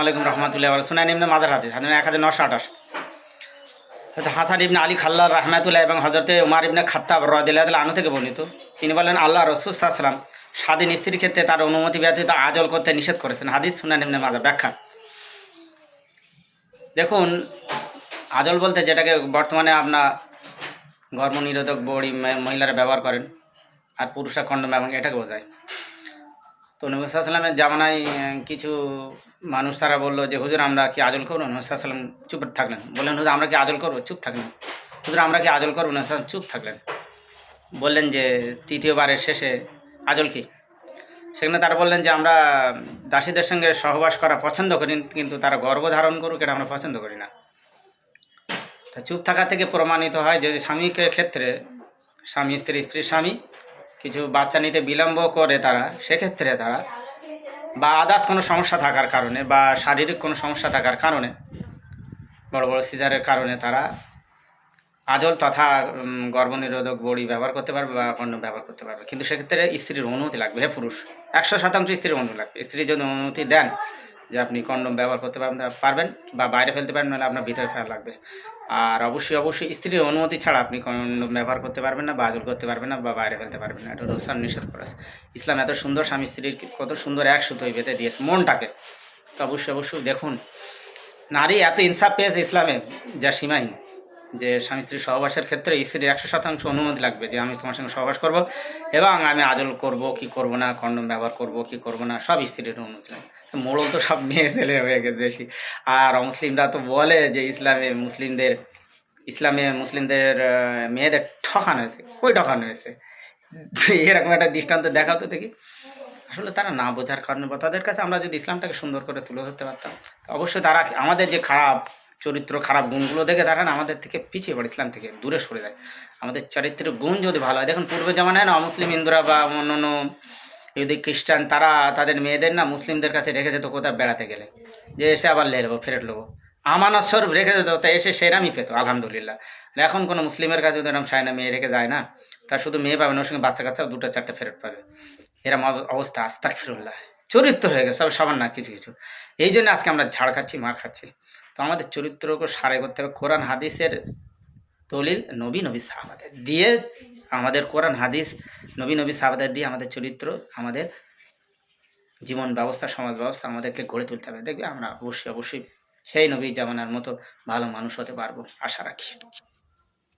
আলাইকুম রহমতুল্লাহ সুনান ইবনে মাদার হাদিস হাদিস এক হাজার নশো আঠাশ। হাসান ইবনে আলী খাল্লা রহমাতুল্লাহ এবং হজরতে উমার ইবনে খাত্তাব রদিল্লাহ আনু থেকে বর্ণিত। তিনি বলেন, আল্লাহ রসুল সাল্লাম স্বাধীন স্ত্রীর ক্ষেত্রে তার অনুমতি ব্যতীত আজল করতে নিষেধ করেছেন। হাদিস সুনান ইবনে মাদার ব্যাখ্যা। দেখুন, আজল বলতে যেটাকে বর্তমানে আপনার গর্ভনিরোধক বড়ি মহিলারা ব্যবহার করেন, আর পুরুষরা খণ্ড ব্যবহার এটাকে বোঝায়। তো নবীলামের জামানায় কিছু মানুষ তারা বলল যে, হুজুর, আমরা কি আজল করব? নবীলাম চুপ থাকলেন। বললেন, হুজুর, আমরা কি আজল করব? চুপ থাকলেন। হুজুর, আমরা কি আজল করব? নবী চুপ থাকলেন। বললেন যে, তৃতীয়বারের শেষে আজল কি? সেখানে তারা বললেন যে, আমরা দাসীদের সঙ্গে সহবাস করা পছন্দ করি, কিন্তু তারা গর্ব ধারণ করুক, এটা আমরা পছন্দ করি না। তা চুপ থাকা থেকে প্রমাণিত হয় যদি স্বামীকে ক্ষেত্রে স্বামী, স্ত্রী স্ত্রী স্বামী কিছু বাচ্চা নিতে বিলম্ব করে তারা, সেক্ষেত্রে তারা বা আদার্স কোনো সমস্যা থাকার কারণে বা শারীরিক কোনো সমস্যা থাকার কারণে, বড় বড় সিজারের কারণে তারা আজল তথা গর্ভনিরোধক বড়ি ব্যবহার করতে পারবে বা কন্ডম ব্যবহার করতে পারবে। কিন্তু সেক্ষেত্রে স্ত্রীর অনুমতি লাগবে, হে পুরুষ, একশো শতাংশ স্ত্রীর অনুমতি লাগবে। স্ত্রী যদি অনুমতি দেন যে আপনি কন্ডম ব্যবহার করতে পারবেন পারবেন বা বাইরে ফেলতে পারেন, নাহলে আপনার ভিতরে ফেলা লাগবে। আর অবশ্যই অবশ্যই স্ত্রীর অনুমতি ছাড়া আপনি কন্ডম ব্যবহার করতে পারবেন না বা আজল করতে পারবেন না বা বাইরে ফেলতে পারবেন না। এটা রোসান নিষেধ করেছে ইসলাম এত সুন্দর, স্বামী স্ত্রীর কত সুন্দর এক সুতোই বেঁধে দিয়েছে, মনটাকে। তো অবশ্যই অবশ্যই দেখুন, নারী এত ইনসাফ পেয়েছে ইসলামে, যা সীমাহীন, যে স্বামী স্ত্রীর সহবাসের ক্ষেত্রে স্ত্রীর একশো শতাংশ অনুমতি লাগবে, যে আমি তোমার সঙ্গে সহবাস করব এবং আমি আজল করব, কি করব না, কন্ডম ব্যবহার করব, কি করব না, সব স্ত্রীর অনুমতি লাগবে। মোড়ল তো সব মেয়ে ছেলে হয়ে গেছে বেশি। আর অমুসলিমরা তো বলে যে ইসলামে মুসলিমদের ইসলামে মুসলিমদের মেয়েদের ঠকানো হয়েছে। কই ঠকানো হয়েছে? এরকম একটা দৃষ্টান্ত দেখাও তো দেখি। আসলে তারা না বোঝার কারণে বা তাদের কাছে আমরা যদি ইসলামটাকে সুন্দর করে তুলে ধরতে পারতাম অবশ্যই তারা আমাদের যে খারাপ চরিত্র, খারাপ গুণগুলো দেখে তারা আমাদের থেকে পিছিয়ে পড়ে, ইসলাম থেকে দূরে সরে যায়। আমাদের চরিত্রের গুণ যদি ভালো হয়, দেখুন পূর্বে জামানায় না, অমুসলিম হিন্দুরা বা অন্য অন্য যদি খ্রিস্টান, তারা তাদের মেয়েদের না মুসলিমদের কাছে রেখে যেত কোথাও বেড়াতে গেলে। যে এসে আবার লে নেব ফেরত নেব আমানত স্বরূপ রেখে যেত, তা এসে সেরামই পেত, আলহামদুলিল্লাহ। এখন কোনো মুসলিমের কাছে যদি এরকম সায়না মেয়ে রেখে যায় না তার শুধু মেয়ে পাবে না, ওর সঙ্গে বাচ্চা কাচ্চাও দুটো চারটে ফেরত পাবে। এরম অব- অবস্থা আস্তাক ফিরুল্লাহ চরিত্র হয়ে গেছে, সব সবার না, কিছু কিছু। এই জন্য আজকে আমরা ঝাড় খাচ্ছি, মার খাচ্ছি। তো আমাদের চরিত্রকে সারে করতে হবে। কোরআন, হাদিসের দলিল নবী নবী সাহাবাদের। দিয়ে আমাদের কোরআন, হাদিস, নবী নবী সাবাদের দিয়ে আমাদের চরিত্র, আমাদের জীবন ব্যবস্থা, সমাজ ব্যবস্থা আমাদেরকে গড়ে তুলতে হবে। দেখবে আমরা অবশ্যই অবশ্যই সেই নবী জামানার মতো ভালো মানুষ হতে পারব, আশা রাখি।